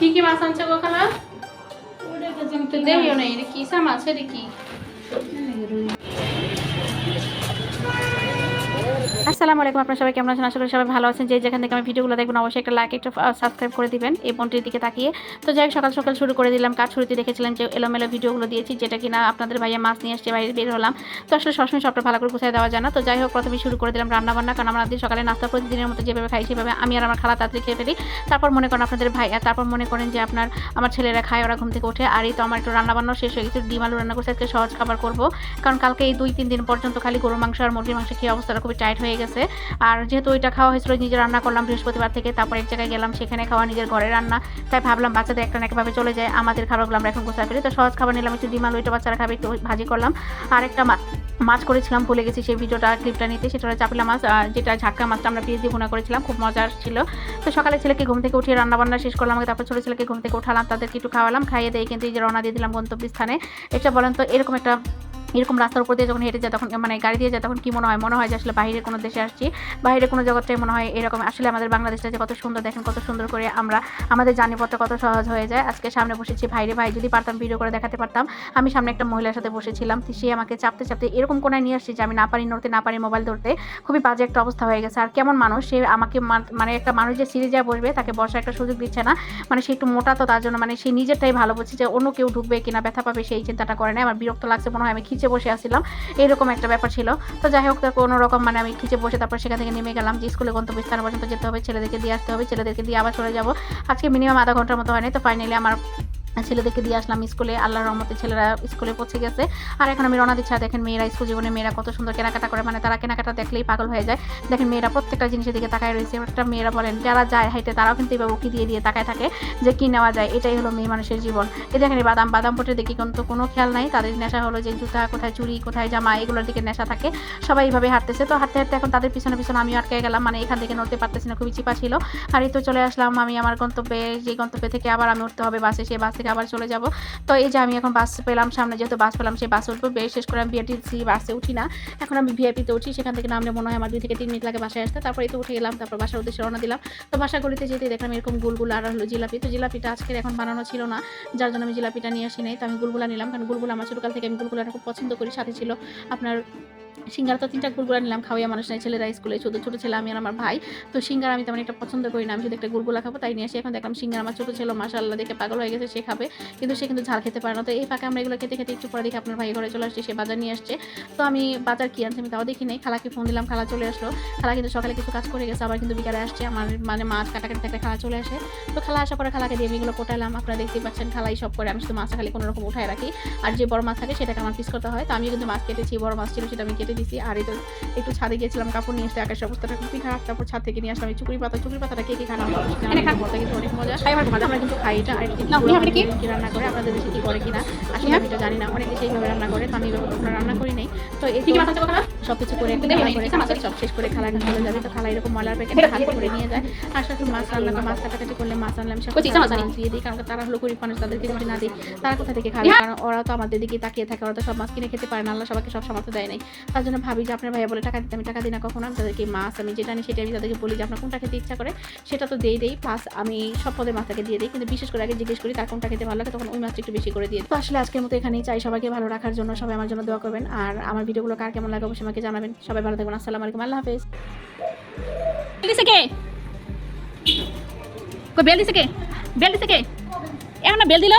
কি কি মাছ আনছে গো খালা? তো দেখিও না এটা কিসা মাছের মাছ এটা কি আসসালামু আলাইকুম, আপনারা সবাই কেমন আছেন? আশা করি সবাই ভালো আছেন। যে যেখান থেকে আমি ভিডিওগুলো দেখবেন, অবশ্যই একটা লাইক একটা সাবস্ক্রাইব করে দিবেন এই বোনটির দিকে তাকিয়ে। তো যাই সকাল সকাল শুরু করে দিলাম কাজ শুরুতে দেখেছিলাম যে এলোমেলো ভিডিওগুলো দিয়েছি, যেটা কিনা আপনাদের ভাইয়া মাছ নিয়ে আসছে, বাইরে বের হলাম। তো আসলে সবসময় সবটা ভালো করে গুছিয়ে দেওয়া যায় না। তো যাই হোক, প্রথমে শুরু করে দিলাম রান্না বান্না কারণ আমরা সকালে নাস্তা প্রতিদিনের মতো যেভাবে খাই, সেভাবে আমি আর আমার খালা তাড়াতাড়ি খেয়ে ফেলি। তারপর মনে করেন আপনাদের ভাই আর তারপর মনে করেন যে আপনার, আমার ছেলেরা খায়, ওরা ঘুম থেকে ওঠে। আর এই তো আমার একটু রান্না বান্নাও শেষ হয়ে গেছে, ডিম আলু রান্না করছে, আজকে সহজ খাবার করব। কারণ কালকে এই দুই, তিন দিন পর্যন্ত খালি গরুর মাংস আর মুরগির মাংস খেয়ে অবস্থাটা খুবই টাইট হয়ে গেছে। আর যেহেতু ওইটা খাওয়া হয়েছিল, নিজে রান্না করলাম বৃহস্পতিবার থেকে, তারপর এক জায়গায় গেলাম, সেখানে খাওয়া নিজের ঘরে রান্না। তাই ভাবলাম বাচ্চাদের একটা না একভাবে চলে যায়, আমাদের খাবারগুলো আমরা এখন গোছায় ফেলি। তো সহজ খাবার নিলাম, একটু ডিম আলু এটা বাচ্চারা খাবে, একটু ভাজি করলাম। আর একটা মা- মাছ করেছিলাম, ভুলে গেছি সেই ভিডিওটা, ক্লিপটা নিতে। সেটা চাপিলা মাছ যেটা ঝাটকা মাছটা আমরা পেঁয়াজ দিয়ে ভুনা করেছিলাম, খুব মজার ছিল। তো সকালে ছেলেকে ঘুম থেকে উঠিয়ে রান্না বান্না শেষ করলাম তারপর ছোটো ছেলেকে ঘুম থেকে উঠালাম, তাদেরকে একটু খাওয়ালাম, খাইয়ে দিয়ে কিন্তু এই যে রওনা দিয়ে দিলাম গন্তব্যস্থানে। এটা বলেন তো, এরকম একটা এরকম রাস্তার উপর দিয়ে যখন হেঁটে যায়, তখন মানে গাড়ি দিয়ে যায়, তখন কি মনে হয়? মনে হয় যে আসলে বাইরে কোনো দেশে আসছি। বাইরে কোনো জগৎটাই মনে হয় এরকম। আসলে আমাদের বাংলাদেশটা যে কত সুন্দর, দেখেন কত সুন্দর করে আমরা আমাদের জার্নিপথটা কত সহজ হয়ে যায়। আজকে সামনে বসেছি ভাইরে ভাই, যদি পারতাম ভিডিও করে দেখাতে পারতাম। আমি সামনে একটা মহিলার সাথে বসেছিলাম সে আমাকে চাপতে চাপতে এরকম কোনায় নিয়ে আসছে যে আমি না পারি নড়তে, না পারি মোবাইল ধরতে। খুবই বাজে একটা অবস্থা হয়ে গেছে। আর কেমন মানুষ, সে আমাকে মান- একটা মানুষ যে যা বসবে, তাকে বসার একটা সুযোগ দিচ্ছে না। মানে সে একটু মোটা তো, তার জন্য মানে সে নিজেরটাই ভালো বুঝছে যে অন্য কেউ ঢুকবে কিনা, ব্যথা পাবে সেই চিন্তাটা করে না আমার বিরক্ত লাগছে, মনে হয় আমি খিচে বসে আসছিলাম, এরকম একটা ব্যাপার ছিল। তো যাই হোক কোনো রকম মানে আমি খিচে বসে তারপর সেখান থেকে নেমে গেলাম যে স্কুলে গন্তব্যস্থান পর্যন্ত যেতে হবে, ছেলেদেরকে দিয়ে আসতে হবে, ছেলেদেরকে দিয়ে আবার চলে যাব। আজকে মিনিমাম আধা ঘণ্টার মতো হয়নি, তো ফাইনালি আমার ছেলেদেরকে দিয়ে আসলাম স্কুলে। আল্লাহর রহমতে ছেলেরা স্কুলে পৌঁছে গেছে। আর এখন আমি রওনা দিচ্ছি। দেখেন মেয়েরা স্কুল জীবনে মেয়েরা কত সুন্দর কেনাকাটা করে। মানে তারা কেনাকাটা দেখলেই পাগল হয়ে যায়। দেখেন মেয়েরা প্রত্যেকটা জিনিসের দিকে তাকায় রয়েছে। একটা মেয়েরা বলেন, যারা যায় হাইটে তারাও কিন্তু এবার উকি দিয়ে দিয়ে তাকায় থাকে যে কি নেওয়া যায়। এটাই হলো মেয়ে মানুষের জীবন। এ দেখেন বাদাম বাদাম পটে দেখি কিন্তু কোনো খেয়াল নাই। তাদের নেশা হলো যে জুতা, কোথায় চুড়ি, কোথায় জামা, এগুলোর দিকে নেশা থাকে। সবাই এইভাবে হাঁটতেছে। তো হাঁটতে হাঁটতে এখন তাদের পিছনে পিছনে আমিও আটকে গেলাম। মানে এখান থেকে নড়তে পারতেছি না। খুবই চিপা ছিল। আর এই তো চলে আসলাম আমি আমার গন্তব্যে। যে গন্তব্যে থেকে আবার আমি উঠতে হবে বাসে। সেই বাস থেকে আবার চলে যাব। তো এই যে আমি এখন বাস পেলাম, সামনে যেহেতু বাস পেলাম, সেই বাসে উঠবো। বেশ, শেষ করে আমি বিআরটিসি বাসে উঠি না। এখন আমি ভিআইপিতে উঠি, সেখান থেকে নামলে মনে হয় আমার দুই থেকে তিন মিনিট লাগে বাসায় আসতে। তারপরে তো উঠে গেলাম, তারপর বাসার উদ্দেশ্যে রওনা দিলাম। তো বাসাগুলিতে যেতে দেখলাম এরকম গুলগুলা আর হলো জিলাপি। তো জিলাপিটা আজকের এখন বানানো ছিল না, যার জন্য আমি জিলাপিটা নিয়ে আসি নাই। তো আমি গুলগুলা নিলাম, কারণ গুলগুলা আমার ছোটকাল থেকে আমি গুলগুলাটা খুব পছন্দ করি, সাথে ছিল আপনার সিঙ্গারা তো তিনটা গুলগুলা নিলাম খাওয়াইয়া মানুষ নাই ছেলেরা স্কুলে শুধু ছোটো ছেলে আমি আর আমার ভাই। তো সিঙ্গারা আমি তেমন একটা পছন্দ করি না, আমি শুধু একটা গুলগুলা খাব, তাই নিয়ে আসি এখন দেখলাম সিঙ্গারা আমার ছোটো ছেলে মাসাল্লাহ দেখে পাগল হয়ে গেছে, সে খাবে। কিন্তু সে কিন্তু ঝাল খেতে পারে না। তো এই ফাঁকে আমরা এগুলো খেতে খেতে একটু পরে দেখি আপনার ভাই ঘরে চলে আসছে, সে বাজার নিয়ে আসছে। তো আমি বাজার কি আনছি আমি তাও দেখি নেই। খালাকে ফোন দিলাম, খালা চলে আসলো। খালা কিন্তু সকালে কিছু কাজ করে গেছে, আবার কিন্তু বিকালে আসছে। আমার মানে মাছ কাটাকাটি থাকলে খালা চলে আসে। তো খালা আসার পরে খালাকে দিয়ে আমি এগুলো কোটালাম। আপনারা দেখতেই পাচ্ছেন, খালাই সব করে আমি শুধু মাছটা খালি কোনো রকম উঠায় রাখি। আর যে বড় মাছ থাকে, সেটাকে আমার পিস করতে হয়। তো আমি কিন্তু মাছ কেটেছি, বড় মাছ ছিল, সেটা আমি কেটে দিছি আর এই তো একটু ছাদে গিয়েছিলাম কাপড় নিয়ে আসতে আকাশের অবস্থাটা খুবই খারাপ তারপর ছাদ থেকে নিয়ে আসলাম এই চুকুরি পাতা চুকুরি পাতাটা কে কে খারাপ এনে খাব কিন্তু অনেক মজা। খাই আমার মজা আমরা কিন্তু খাই এটা আর কি? রান্না করে আপনাদের দেশে কি করে কিনা আসলে আমি এটা জানি না অনেকে সেইভাবে রান্না করে তো আমি কখনো রান্না করি নাই। তো এই কি মাথা খারাপ সব কিছু করে করে সব শেষ করে খালা এখন চলে যাবে তো খালা এরকম মলার প্যাকেট হাত করে নিয়ে যায় আর সাথে মাছ রান্না করে মাছ কাটাকাটি করলে মাছ আনলাম সব দিয়ে দিই কারণ তারা হলো গরিব মানুষ তাদেরকে যদি না দিই তারা কোথা থেকে খাবে কারণ ওরা তো আমাদের দিকে তাকিয়ে থাকে ওরা তো সব মাছ কিনে খেতে পারে না আল্লাহ সবাইকে সব সামর্থ্য দেয় নাই। তার জন্য ভাবি যে আপনার ভাইয়া বলে টাকা দিতে, আমি টাকা দিই না কখনো। আমি তাদেরকে মাছ, আমি যেটা নিই সেটা আমি তাদেরকে বলি যে, আপনার কোনটা খেতে ইচ্ছা করে? সেটা তো দিয়ে দেই প্লাস আমি সব পদের মাছটাকে দিয়ে দিই। কিন্তু বিশেষ করে আগে জিজ্ঞেস করি, তার কোনটা খেতে ভালো লাগে? তখন ওই মাছটা একটু বেশি করে দিয়ে। তো আসলে আজকের মতো এখানেই চাই। সবাইকে ভালো রাখার জন্য সবাই আমার জন্য দোয়া করবেন। আর আমার ভিডিওগুলো কার কেমন লাগে অবশ্যই আমাকে জানাবেন। সবাই ভালো থাকবেন। আসসালামু আলাইকুম। আল্লাহ হাফেজ। বেল দিছে কে? বেল দিছে কে? এখন বেল দিল?